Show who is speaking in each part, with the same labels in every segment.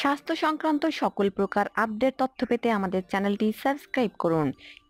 Speaker 1: স্বাস্থ্য সংক্রান্ত সকল প্রকার আপডেট তথ্য পেতে আমাদের চ্যানেলটি সাবস্ক্রাইব করুন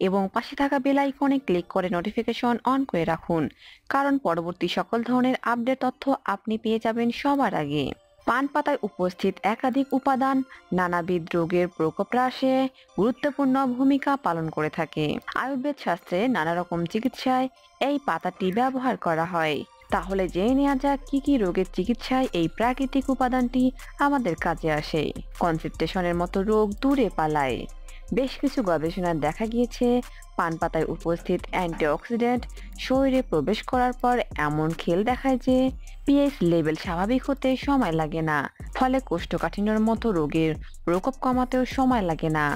Speaker 1: এবং পাশে থাকা বেল আইকনে ক্লিক করে নোটিফিকেশন অন করে রাখুন। কারণ পরবর্তী সকল ধরনের আপডেট তথ্য আপনি পেয়ে যাবেন সবার আগে। পান পাতায় উপস্থিত একাধিক উপাদান নানাবিধ রোগের প্রকোপ হ্রাসে গুরুত্বপূর্ণ ভূমিকা পালন করে থাকে। আয়ুর্বেদ শাস্ত্রে নানা রকম চিকিৎসায় এই পাতাটি ব্যবহার করা হয়। তাহলে জেনে নেওয়া যাক কি কি রোগের চিকিৎসায় এই প্রাকৃতিক উপাদানটি আমাদের কাজে আসে। কনসেপ্টেশনের মতো রোগ দূরে পালায়। বেশ কিছু গবেষণায় দেখা গিয়েছে, পান পাতায় উপস্থিত অ্যান্টিঅক্সিডেন্ট শরীরে প্রবেশ করার পর এমন খেল দেখায় যে পিএইচ লেভেল স্বাভাবিক হতে সময় লাগে না, ফলে কোষ্ঠকাঠিন্যর মতো রোগের প্রকোপ কমাতেও সময় লাগে না।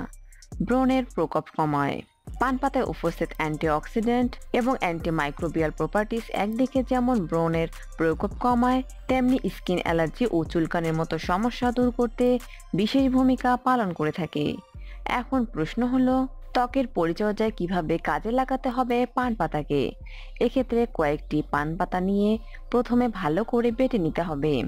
Speaker 1: ব্রণের প্রকোপ কমায়। পান পাতায় উপস্থিত অ্যান্টিঅক্সিডেন্ট এবং অ্যান্টিমাইক্রোবিয়াল প্রপার্টিস একদিকে যেমন ব্রণের প্রকোপ কমায়, তেমনি স্কিন অ্যালার্জি ও চুলকানের মতো সমস্যা দূর করতে বিশেষ ভূমিকা পালন করে থাকে। এখন প্রশ্ন হলো, ত্বকের পরিচর্যায় কীভাবে কাজে লাগাতে হবে পান পাতাকে এক্ষেত্রে কয়েকটি পান পাতা নিয়ে প্রথমে ভালো করে বেটে নিতে হবে।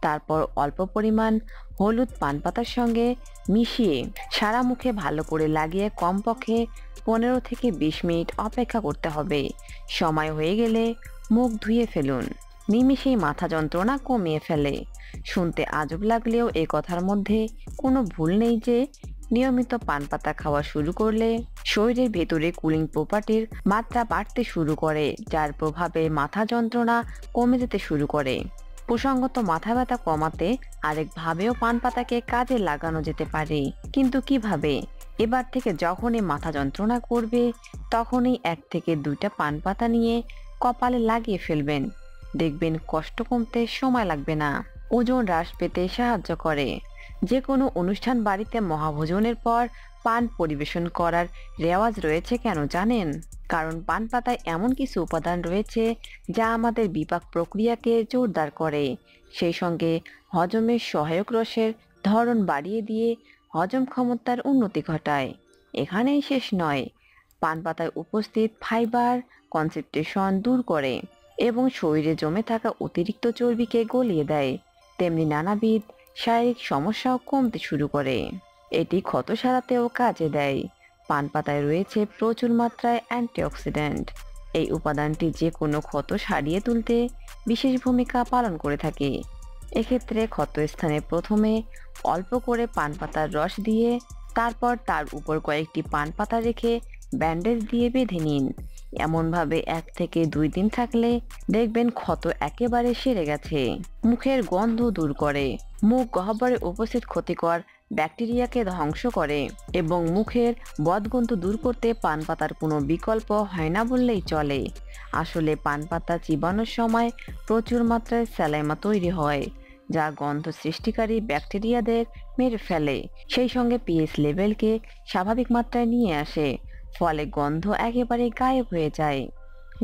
Speaker 1: তারপর অল্প পরিমাণ হলুদ পান পাতার সঙ্গে মিশিয়ে সারা মুখে ভালো করে লাগিয়ে কমপক্ষে পনেরো থেকে বিশ মিনিট অপেক্ষা করতে হবে। সময় হয়ে গেলে মুখ ধুয়ে ফেলুন। নিমিষেই মাথা যন্ত্রণা কমিয়ে ফেলে। শুনতে আজব লাগলেও এ কথার মধ্যে কোনো ভুল নেই যে, নিয়মিত পান পাতা খাওয়া শুরু করলে শরীরের ভেতরে কুলিং প্রপার্টির মাত্রা বাড়তে শুরু করে, যার প্রভাবে মাথা যন্ত্রণা কমে যেতে শুরু করে। প্রসঙ্গত মাথা ব্যথা কমাতে আরেকভাবেও পান পাতাকে কাজে লাগানো যেতে পারে। কিন্তু কীভাবে? এবার থেকে যখনই মাথা যন্ত্রণা করবে, তখনই এক থেকে দুইটা পান পাতা নিয়ে কপালে লাগিয়ে ফেলবেন। দেখবেন কষ্ট কমতে সময় লাগবে না। ওজন হ্রাস পেতে সাহায্য করে। যে কোনো অনুষ্ঠান বাড়িতে মহাভোজনের পর পান পরিবেশন করার রেওয়াজ রয়েছে কেন জানেন? কারণ পান পাতায় এমন কিছু উপাদান রয়েছে যা আমাদের বিপাক প্রক্রিয়াকে জোরদার করে। সেই সঙ্গে হজমের সহায়ক রসের ধরন বাড়িয়ে দিয়ে হজম ক্ষমতার উন্নতি ঘটায়। এখানেই শেষ নয়, পান পাতায় উপস্থিত ফাইবার কনসেন্ট্রেশন দূর করে এবং শরীরে জমে থাকা অতিরিক্ত চর্বিকে গলিয়ে দেয়। তেমনি নানাবিধ শারীরিক সমস্যাও কমতে শুরু করে। এটি ক্ষত সারাতেও কাজে দেয়। পান পাতায় রয়েছে প্রচুর মাত্রায় অ্যান্টিঅক্সিডেন্ট। এই উপাদানটি যে কোনো ক্ষত সারিয়ে তুলতে বিশেষ ভূমিকা পালন করে থাকে। এক্ষেত্রে ক্ষতস্থানে প্রথমে অল্প করে পান পাতার রস দিয়ে তারপর তার উপর কয়েকটি পান পাতা রেখে ব্যান্ডেজ দিয়ে বেঁধে নিন। এমনভাবে এক থেকে দুই দিন থাকলে দেখবেন ক্ষত একেবারে সেরে গেছে। মুখের গন্ধ দূর করে। মুখ গহ্বরে উপস্থিত ক্ষতিকর ব্যাকটেরিয়াকে ধ্বংস করে এবং মুখের বদগন্ধ দূর করতে পান পাতার কোনো বিকল্প হয় না বললেই চলে। আসলে পান পাতা চিবানোর সময় প্রচুর মাত্রায় স্যালাইমা তৈরি হয়, যা গন্ধ সৃষ্টিকারী ব্যাকটেরিয়াদের মেরে ফেলে। সেই সঙ্গে পিএইচ লেভেলকে স্বাভাবিক মাত্রায় নিয়ে আসে, ফলে গন্ধ একেবারে গায়েব হয়ে যায়।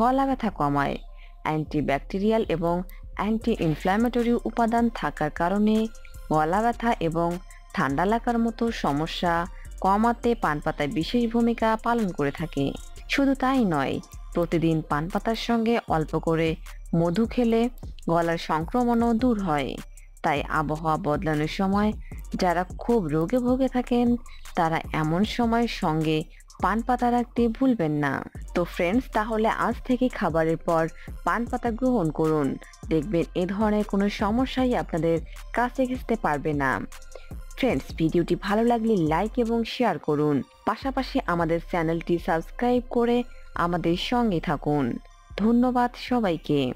Speaker 1: গলা ব্যথা কমায়। অ্যান্টিব্যাকটেরিয়াল এবং অ্যান্টি ইনফ্ল্যামেটরি উপাদান থাকার কারণে গলা ব্যথা এবং ঠান্ডা লাগার মতো সমস্যা কমাতে পান পাতায় বিশেষ ভূমিকা পালন করে থাকে। শুধু তাই নয়, প্রতিদিন পান পাতার সঙ্গে অল্প করে মধু খেলে গলার সংক্রমণও দূর হয়। তাই আবহাওয়া বদলানোর সময় যারা খুব রোগে ভোগে থাকেন, তারা এমন সময় সঙ্গে পান পাতা রাখতে ভুলবেন না। তো ফ্রেন্ডস তাহলে আজ থেকে খাবারের পর পান পাতা গ্রহণ করুন। দেখবেন এ ধরনের কোনো সমস্যাই আপনাদের কাছে ঘেঁচতে পারবে না। ফ্রেন্ডস ভিডিওটি ভালো লাগলে লাইক এবং শেয়ার করুন। পাশাপাশি আমাদের চ্যানেলটি সাবস্ক্রাইব করে আমাদের সঙ্গে থাকুন। ধন্যবাদ সবাইকে।